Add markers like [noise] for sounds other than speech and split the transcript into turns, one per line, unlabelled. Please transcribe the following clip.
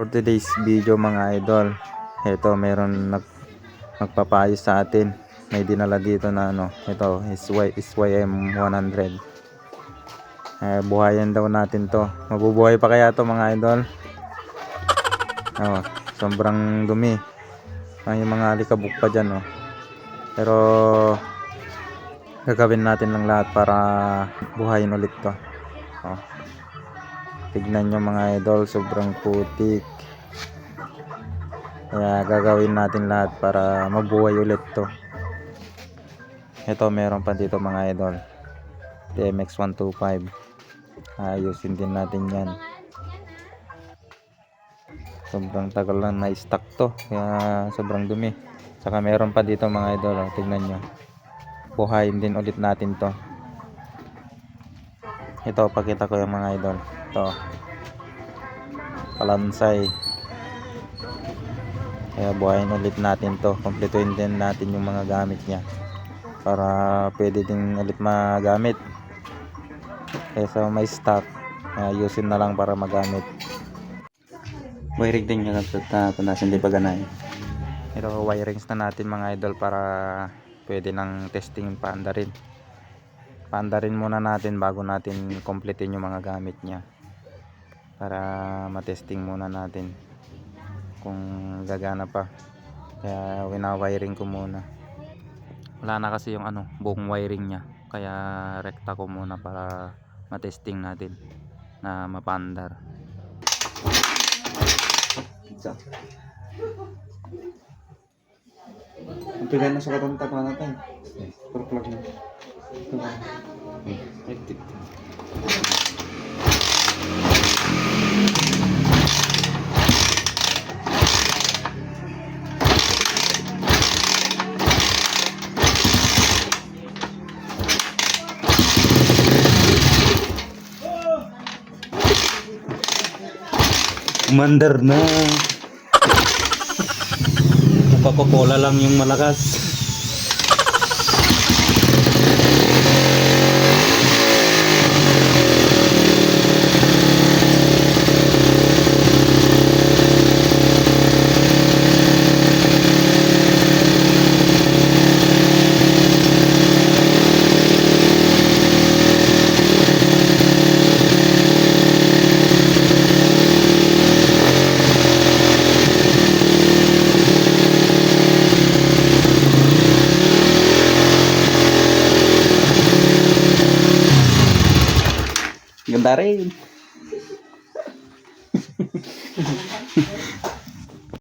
For today's video mga idol, ito meron nag magpapayo sa atin. May dinala dito na ano, ito SY, SYM 100. Eh, buhayan daw natin to. Mabubuhay pa kaya to mga idol? Oh, sobrang dumi. Ay, yung mga alikabok pa dyan oh. Pero gagawin natin lang lahat para buhayin ulit to. Oh. Tignan nyo mga idol, sobrang putik. Kaya gagawin natin lahat para mabuhay ulit to. Ito meron pa dito mga idol. TMX 125. Ayusin din natin yan. Sobrang tagal lang na stock to. Kaya sobrang dumi. Saka meron pa dito mga idol. Tignan nyo. Buhayin din ulit natin to. Ito, pakita ko yung mga idol. Ito. Palansay. Kaya buhayin ulit natin to. Kompletuhin din natin yung mga gamit niya. Para pwede din ulit magamit. Kaysa may stock. Ayusin na lang para magamit.
Wiring din niya kapag punasan di pa ganay.
Ito wirings na natin mga idol para pwede nang testing paanda rin. Paanda rin muna natin bago natin kompletin yung mga gamit niya. Para matesting muna natin kung gagana pa. Kaya wina-wiring ko muna. Wala na kasi yung ano, buong wiring niya. Kaya rekta ko muna para matesting natin na mapandar.
Ang pila na sa katantag na natin. Pero plug na. Umandar na. Coca-Cola lang yung malakas. Ganda rin. [laughs]